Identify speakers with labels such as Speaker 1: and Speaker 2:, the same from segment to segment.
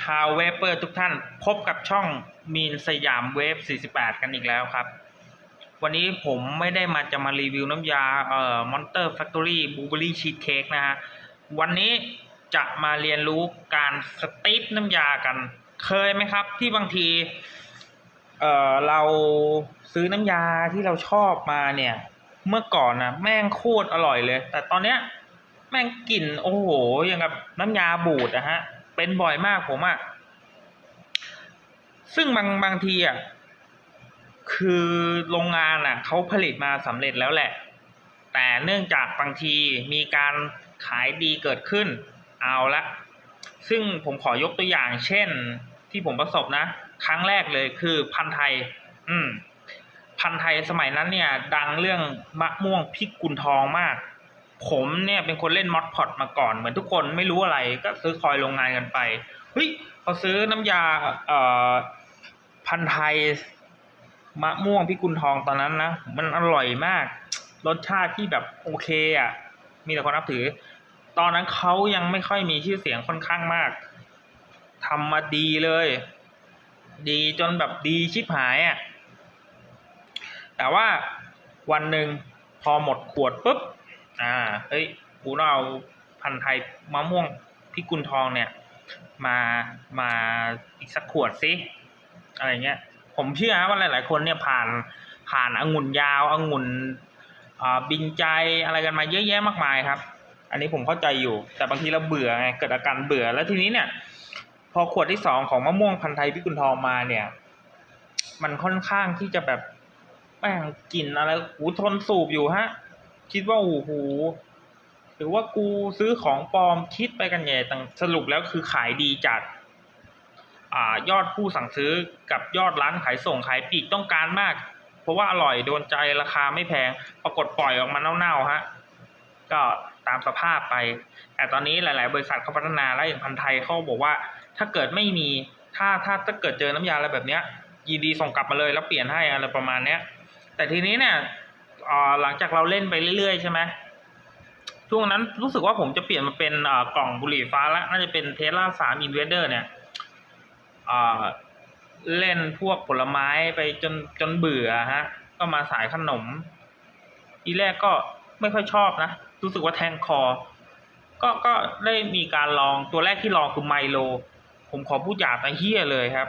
Speaker 1: ชาวเวเปอร์ทุกท่านพบกับช่องมีนสยามเวฟ 48 กันอีกแล้วครับ วันนี้ผมไม่ได้มาจะมารีวิวน้ำยาเอ่อ Monster Factory Blueberry Cheesecake นะฮะ วันนี้จะมาเรียนรู้การสตีฟน้ำยากัน เคยไหมครับ ที่บางทีเอ่อเราซื้อน้ำยาที่เราชอบมาเนี่ย เมื่อก่อนนะแม่งโคตรอร่อยเลย แต่ตอนเนี้ยแม่งกลิ่นโอ้โหอย่างกับน้ำยาบูดอะฮะ เป็นบ่อยมากผมอะซึ่งบางบางทีอะคือโรงงานอะเขาผลิตมาสำเร็จแล้วแหละ แต่เนื่องจากบางทีมีการขายดีเกิดขึ้น เอาละ ซึ่งผมขอยกตัวอย่าง เช่นที่ผมประสบนะ ครั้งแรกเลยคือพันไทย อืม พันไทยสมัยนั้นเนี่ย ดังเรื่องมะม่วงพริกกุนทองมาก ผมเนี่ยเป็นคนเล่นมอดพอดมาก่อนเหมือนทุกคนไม่รู้อะไรก็ซื้อคอยโรงงานกันไปเฮ้ยพอซื้อน้ำยาเอ่อพันไทยมะม่วงพิกุลทองตอนนั้นนะมันอร่อยมาก รสชาติที่แบบโอเคอะ มีแต่คนนับถือ ตอนนั้นเขายังไม่ค่อยมีชื่อเสียงค่อนข้างมากทำมาดีเลย ดีจนแบบดีชิบหายอะแต่ว่าวันหนึ่งพอหมดขวดปุ๊บ อ่าเฮ้ยกูต้องเอาพันธุ์ไทยมะม่วงพิกุลทองเนี่ย มามาอีกสักขวดสิอะไรเงี้ย ผมเชื่อนะว่าหลาย ๆ คนเนี่ยผ่านผ่านองุ่นยาวองุ่นบินใจอะไรกันมาเยอะแยะมากมายครับ อันนี้ผมเข้าใจอยู่ แต่บางทีเราเบื่อไงเกิดอาการเบื่อแล้วทีนี้เนี่ย พอขวดที่สองของมะม่วงพันธุ์ไทยพิกุลทองมาเนี่ย มันค่อนข้างที่จะแบบแม่งกลิ่นอะไรหูทนสูบอยู่ฮะ คิดว่าโอ้โหหรือว่ากูซื้อของปลอมคิดไปกันใหญ่ต่างสรุปแล้วคือขายดีจัดอ่ายอดผู้สั่งซื้อกับยอดร้านขายส่งขายปลีกต้องการมาก เพราะว่าอร่อยโดนใจราคาไม่แพง ปรากฏปล่อยออกมาเน่าๆฮะก็ตามสภาพไป แต่ตอนนี้หลาย ๆ บริษัทเขาพัฒนาแล้วอย่างพันไทยเขาบอกว่า ถ้าเกิดไม่มีถ้าถ้าถ้าเกิดเจอน้ำยาอะไรแบบเนี้ยยินดีส่งกลับมาเลยแล้วเปลี่ยนให้อะไรประมาณเนี้ย แต่ทีนี้เนี่ย หลังจากเราเล่นไปเรื่อยๆใช่ไหมช่วงนั้นรู้สึกว่าผมจะเปลี่ยนมาเป็นกล่องบุหรี่ฟ้าแล้วน่าจะเป็นเทสลาสามอินเวเดอร์เนี่ยเล่นพวกผลไม้ไปจนจนเบื่อฮะ ก็มาสายขนม ทีแรกก็ไม่ค่อยชอบนะ รู้สึกว่าแทงคอ ก็ก็ได้มีการลองตัวแรกที่ลองคือไมโล ผมขอพูดหยาบนะเฮี้ยเลยครับ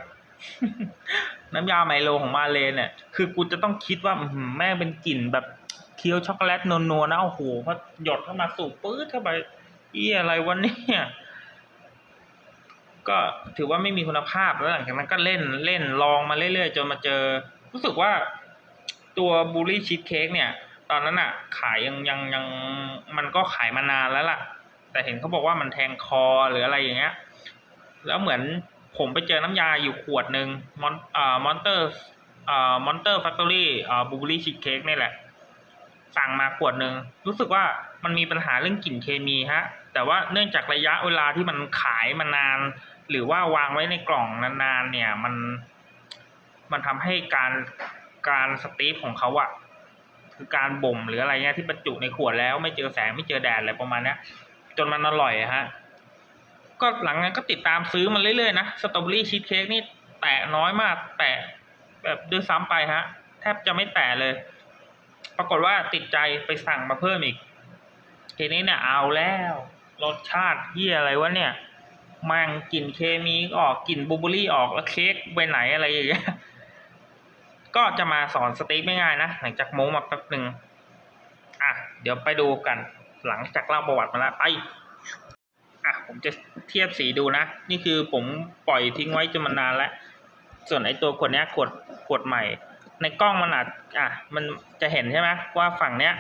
Speaker 1: น้ำยาไมโลของมาเลเนี่ย คือกูจะต้องคิดว่าแม่เป็นกลิ่นแบบเคี้ยวช็อกโกแลตนัวๆนะโอ้โหพอหยดเข้ามาสูบปื๊ดเข้าไปอีอะไรวะเนี่ยก็ถือว่าไม่มีคุณภาพแล้วหลังจากนั้นก็เล่นเล่นลองมาเรื่อยๆ จนมาเจอ รู้สึกว่าตัวบูรี่ชีสเค้กเนี่ย ตอนนั้นอะขายยังยังยังมันก็ขายมานานแล้วล่ะ แต่เห็นเขาบอกว่ามันแทงคอหรืออะไรอย่างเงี้ย แล้วเหมือน ผมไปเจอน้ำยาอยู่ขวดหนึ่งมอนอ่ามอนเตอร์อ่ามอนเตอร์แฟคทอรี่อ่าบูเบอรี่ชีสเค้กนี่แหละ สั่งมาขวดหนึ่งรู้สึกว่ามันมีปัญหาเรื่องกลิ่นเคมีฮะ แต่ว่าเนื่องจากระยะเวลาที่มันขายมานาน หรือว่าวางไว้ในกล่องนานๆเนี่ยมันมันทำให้การการสตีฟของเขาอะคือการบ่มหรืออะไรเงี้ยที่บรรจุในขวดแล้วไม่เจอแสงไม่เจอแดดอะไรประมาณเนี้ยจนมันอร่อยฮะ ก็หลังนั้นก็ติดตามซื้อมันเรื่อยๆนะสตรอเบอรี่ชีสเค้กนี่แตะน้อยมาก แตะแบบด้วยซ้ำไปฮะ แทบจะไม่แตะเลย ปรากฏว่าติดใจไปสั่งมาเพิ่มอีก ทีนี้เนี่ยเอาแล้ว รสชาติเยี่ยอะไรวะเนี่ยมันกลิ่นเคมีออกกลิ่นบูเบอร์รี่ออกแล้วเค้กไปไหนอะไรอย่างเงี้ยก็จะมาสอนสเต็กไม่ง่ายนะหลังจากโม้มาแป๊บหนึ่งอะเดี๋ยวไปดูกันหลังจากเล่าประวัติมาแล้วไปอะผมจะ เทียบสีดูนะ นี่คือผมปล่อยทิ้งไว้จนมันนานแล้ว ส่วนไอตัวขวดเนี้ยขวดขวดใหม่ ในกล้องมันอาจอะมันจะเห็นใช่ไหมว่าฝั่งเนี้ย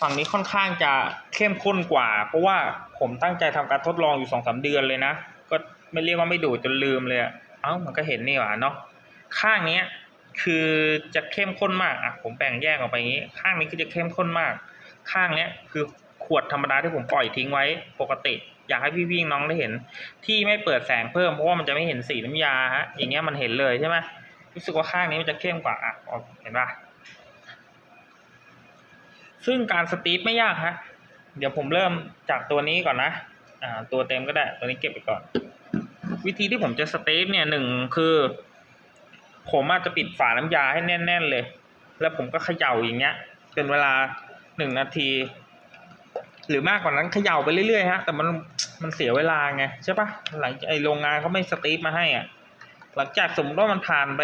Speaker 1: ฝั่งนี้ค่อนข้างจะเข้มข้นกว่า เพราะว่าผมตั้งใจทำการทดลองอยู่สองสามเดือนเลยนะ ก็ไม่เรียกว่าไม่ดูจนลืมเลยเอ้ามันก็เห็นนี่หว่าเนาะข้างเนี้ยคือจะเข้มข้นมากอะผมแบ่งแยกออกไปอย่างนี้ ข้างนี้คือจะเข้มข้นมาก ข้างเนี้ยคือ ขวดธรรมดาที่ผมปล่อยทิ้งไว้ปกติ อยากให้พี่ๆน้องได้เห็น ที่ไม่เปิดแสงเพิ่มเพราะว่ามันจะไม่เห็นสีน้ำยาฮะอย่างเงี้ยมันเห็นเลยใช่ไหมรู้สึกว่าข้างนี้มันจะเข้มกว่าอะเห็นปะซึ่งการสตีฟไม่ยากฮะเดี๋ยวผมเริ่มจากตัวนี้ก่อนนะอ่าตัวเต็มก็ได้ตัวนี้เก็บไปก่อน วิธีที่ผมจะสตีฟเนี่ยหนึ่งคือ ผมอาจจะปิดฝาน้ำยาให้แน่น ๆ เลย แล้วผมก็เขย่าอย่างเงี้ยเป็นเวลาหนึ่งนาที หรือมากกว่านั้นเขย่าไปเรื่อยๆฮะแต่มันมันเสียเวลาไงใช่ปะหลังไอโรงงานเขาไม่สตีฟมาให้อะหลังจากสมมติว่ามันผ่านไป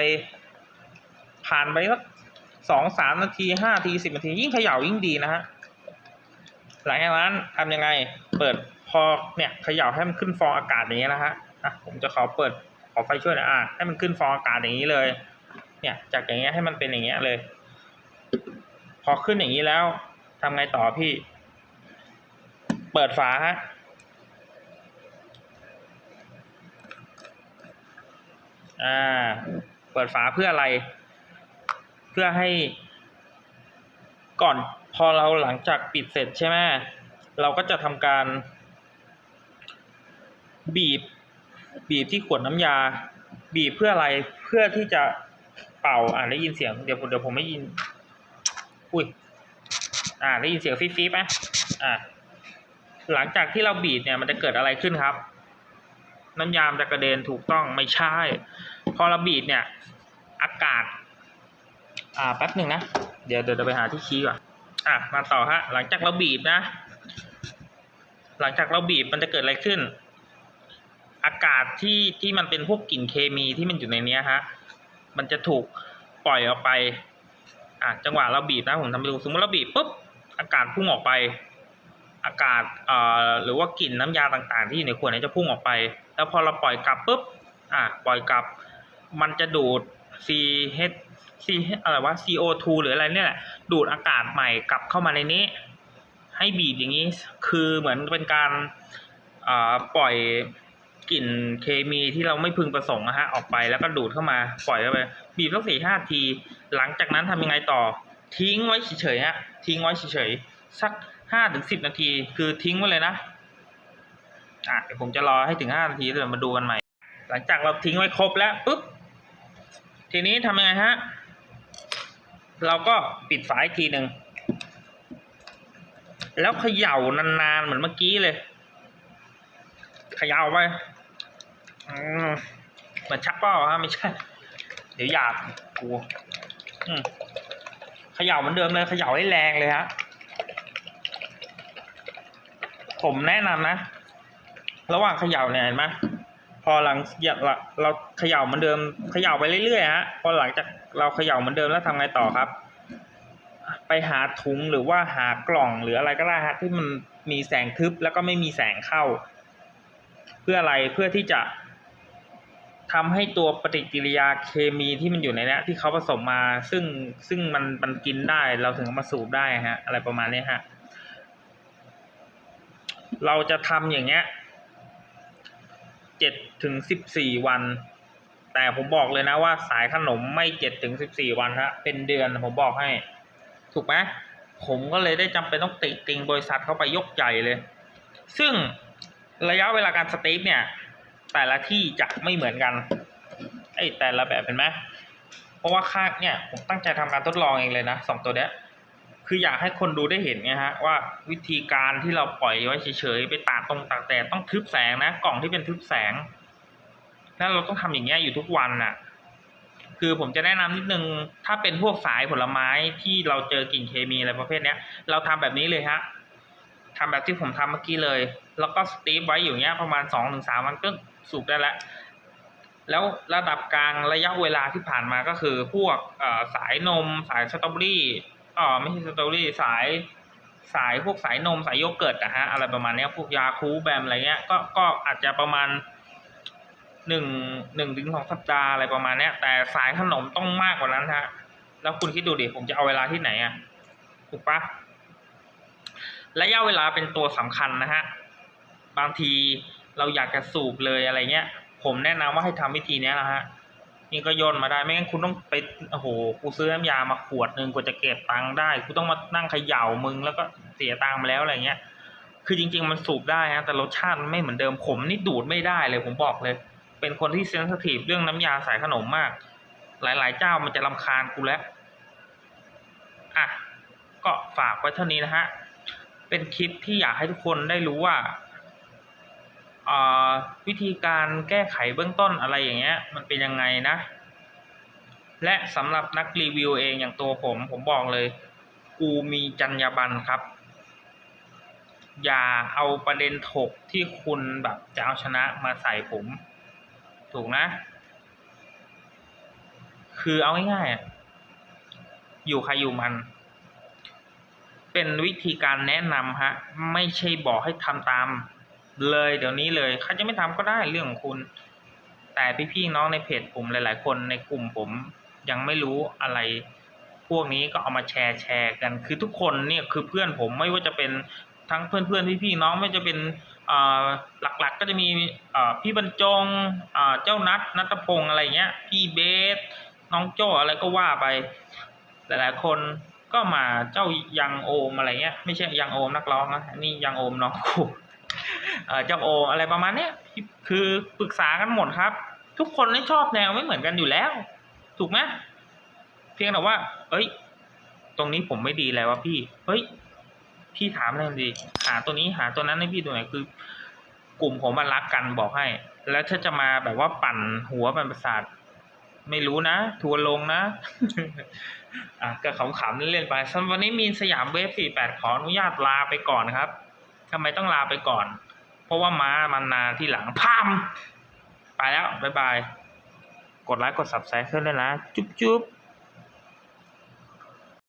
Speaker 1: ผ่านไปสักสองสามนาทีห้านาทีสิบนาที ยิ่งเขย่ายิ่งดีนะฮะหลังจากนั้นทำยังไง เปิดพอเนี่ยเขย่าให้มันขึ้นฟองอากาศอย่างเงี้นะฮะอะผมจะขอเปิดขอไฟช่วยหนะอะให้มันขึ้นฟองอากาศอย่างนี้เลย เนี่ย จากอย่างเงี้ยให้มันเป็นอย่างเงี้ยเลย พอขึ้นอย่างนี้แล้วทำไงต่อพี่ เปิดฝาฮะอ่า เปิดฝาเพื่ออะไร เพื่อให้ ก่อนพอเราหลังจากปิดเสร็จใช่ไหมเราก็จะทำการ บีบ บีบที่ขวดน้ำยา บีบเพื่ออะไรเพื่อที่จะเป่าอ่าได้ยินเสียงเดี๋ยวผมเดี๋ยวผมไม่ยิน อุ้ยอ่าได้ยินเสียงฟี๊บๆไหมอ่า หลังจากที่เราบีบเนี่ยมันจะเกิดอะไรขึ้นครับ น้ำยามจะกระเด็นถูกต้องไม่ใช่ พอเราบีบเนี่ยอากาศ อ่าแป๊บหนึ่งนะ เดี๋ยวเดี๋ยวไปหาที่ชี้ก่อนอะมาต่อฮะหลังจากเราบีบนะ หลังจากเราบีบมันจะเกิดอะไรขึ้น อากาศที่ที่มันเป็นพวกกลิ่นเคมีที่มันอยู่ในเนี้ยฮะมันจะถูกปล่อยออกไปอะจังหวะเราบีบนะผมทำให้ดูสมมติเราบีบปุ๊บอากาศพุ่งออกไป อากาศหรือว่ากลิ่นน้ำยาต่างๆ ที่อยู่ในขวดนี้จะพุ่งออกไป แล้วพอเราปล่อยกลับปุ๊บอะปล่อยกลับ มันจะดูด C H C อะไรวะ CO2 หรืออะไรเนี่ยแหละดูดอากาศใหม่กลับเข้ามาในนี้ ให้บีบอย่างนี้คือเหมือนเป็นการอ่าปล่อยกลิ่นเคมีที่เราไม่พึงประสงค์นะฮะออกไปแล้วก็ดูดเข้ามาปล่อยเข้าไปบีบสักสี่ห้าที หลังจากนั้นทำยังไงต่อ ทิ้งไว้เฉยๆฮะทิ้งไว้เฉยๆสัก ห้าถึงสิบนาที คือทิ้งไว้เลยนะอะเดี๋ยวผมจะรอให้ถึงห้านาทีแล้วมาดูกันใหม่ หลังจากเราทิ้งไว้ครบแล้วปุ๊บทีนี้ทำยังไงฮะเราก็ปิดฝาอีกทีหนึ่งแล้วเขย่านานๆเหมือนเมื่อกี้เลยเขย่าไปเหมือนชักเป้าฮะไม่ใช่ เดี๋ยวหยาบกูอืมเขย่าเหมือนเดิมเลยเขย่าให้แรงเลยฮะ ผมแนะนำนะ ระหว่างเขย่าเนี่ยเห็นไหมพอหลังอย่าเราเราเขย่าเหมือนเดิมเขย่าไปเรื่อยๆฮะพอหลังจากเราเขย่าเหมือนเดิมแล้วทำไงต่อครับ ไปหาถุงหรือว่าหากล่องหรืออะไรก็ได้ฮะที่มันมีแสงทึบแล้วก็ไม่มีแสงเข้า เพื่ออะไรเพื่อที่จะทำให้ตัวปฏิกิริยาเคมีที่มันอยู่ในนี้ที่เขาผสมมา ซึ่งซึ่งมันมันกินได้เราถึงเอามาสูบได้ฮะ อะไรประมาณนี้ฮะ เราจะทำอย่างเงี้ยเจ็ดถึงสิบสี่วัน แต่ผมบอกเลยนะว่าสายขนมไม่เจ็ดถึงสิบสี่วันฮะเป็นเดือนผมบอกให้ ถูกไหมผมก็เลยได้จำเป็นต้องติติงบริษัทเข้าไปยกใหญ่เลย ซึ่งระยะเวลาการสตีฟเนี่ย แต่ละที่จะไม่เหมือนกันไอ้แต่ละแบบเห็นไหมเพราะว่าค่าเนี่ยผมตั้งใจทำการทดลองเองเลยนะสองตัวเนี้ย คืออยากให้คนดูได้เห็นไงฮะว่าวิธีการที่เราปล่อยไว้เฉยๆไปตากตรงตากแดดต้องทึบแสงนะกล่องที่เป็นทึบแสงแล้วเราต้องทำอย่างเงี้ยอยู่ทุกวันน่ะ คือผมจะแนะนำนิดนึงถ้าเป็นพวกสายผลไม้ที่เราเจอกลิ่นเคมีอะไรประเภทเนี้ย เราทำแบบนี้เลยฮะทำแบบที่ผมทำเมื่อกี้เลย แล้วก็สตีฟไว้อยู่เงี้ยประมาณสองถึงสามวันก็สูบได้แล้วแล้วระดับกลางระยะเวลาที่ผ่านมาก็คือพวกสายนมสายสตรอเบอรี่ อ๋อไม่ใช่สตอรี่สายสายพวกสายนมสายโยเกิร์ตนะฮะอะไรประมาณนี้พวกยาคูแบมอะไรเงี้ยก็ก็อาจจะประมาณหนึ่งหนึ่งถึงสองสัปดาห์อะไรประมาณนี้แต่สายขนมต้องมากกว่านั้นฮะแล้วคุณคิดดูดิผมจะเอาเวลาที่ไหนอะถูกปะระยะเวลาเป็นตัวสำคัญนะฮะบางทีเราอยากจะสูบเลยอะไรเงี้ย ผมแนะนำว่าให้ทำวิธีนี้นะฮะ นี่ก็โยนมาได้ไม่งั้นคุณต้องไปโอ้โหกูซื้อน้ำยามาขวดหนึ่งกว่าจะเก็บตังค์ได้กูต้องมานั่งเขย่ามึงแล้วก็เสียตังค์มาแล้วอะไรเงี้ย คือจริง ๆ มันสูบได้ฮะแต่รสชาติมันไม่เหมือนเดิมผมนี่ดูดไม่ได้เลยผมบอกเลย เป็นคนที่เซนสทีฟเรื่องน้ำยาใส่ขนมมาก หลายๆ เจ้ามันจะรำคาญกูแล้วอะก็ฝากไว้เท่านี้นะฮะเป็นคลิปที่อยากให้ทุกคนได้รู้ว่า วิธีการแก้ไขเบื้องต้นอะไรอย่างเงี้ยมันเป็นยังไงนะ และสำหรับนักรีวิวเองอย่างตัวผม ผมบอกเลย กูมีจรรยาบรรณครับ อย่าเอาประเด็นถกที่คุณแบบจะเอาชนะมาใส่ผม ถูกนะ คือเอาง่ายๆอะอยู่ใครอยู่มันเป็นวิธีการแนะนำฮะ ไม่ใช่บอกให้ทำตาม เลยเดี๋ยวนี้เลยใครจะไม่ทำก็ได้เรื่องของคุณ แต่พี่ๆน้องในเพจผมหลาย ๆ คนในกลุ่มผมยังไม่รู้อะไร พวกนี้ก็เอามาแชร์แชร์กัน คือทุกคนเนี่ยคือเพื่อนผมไม่ว่าจะเป็นทั้งเพื่อนๆพี่ๆน้องไม่ว่าจะเป็นหลักๆก็จะมีพี่บรรจงเจ้านัทนัทพงษ์อะไรเงี้ยพี่เบสน้องโจ้อะไรก็ว่าไป หลายๆคนก็มาเจ้ายังโอมอะไรเงี้ยไม่ใช่ยังโอมนักร้องนะนี่ยังโอมน้องกู เจ้าโออะไรประมาณเนี้ยคือปรึกษากันหมดครับ ทุกคนไม่ชอบแนวไม่เหมือนกันอยู่แล้ว ถูกไหมเพียงแต่ว่า เอ้ย ตรงนี้ผมไม่ดีแล้ววะพี่ เฮ้ยพี่ถามอะไรดี หาตัวนี้หาตัวนั้นให้พี่ตัวไหนคือ กลุ่มผมมันรักกันบอกให้ แล้วถ้าจะมาแบบว่าปั่นหัวปั่นประสาทไม่รู้นะ ทัวร์ลงนะ อะก็ขำๆเล่นๆไปสำหรับวันนี้มีนสยามเวฟ48 ขออนุญาตลาไปก่อนครับทำไมต้องลาไปก่อน เพราะว่าม้ามันนาที่หลังพามไปแล้ว บ๊ายบาย กดไลค์ กด subscribe เพื่อนเลยนะ จุ๊บจุ๊บ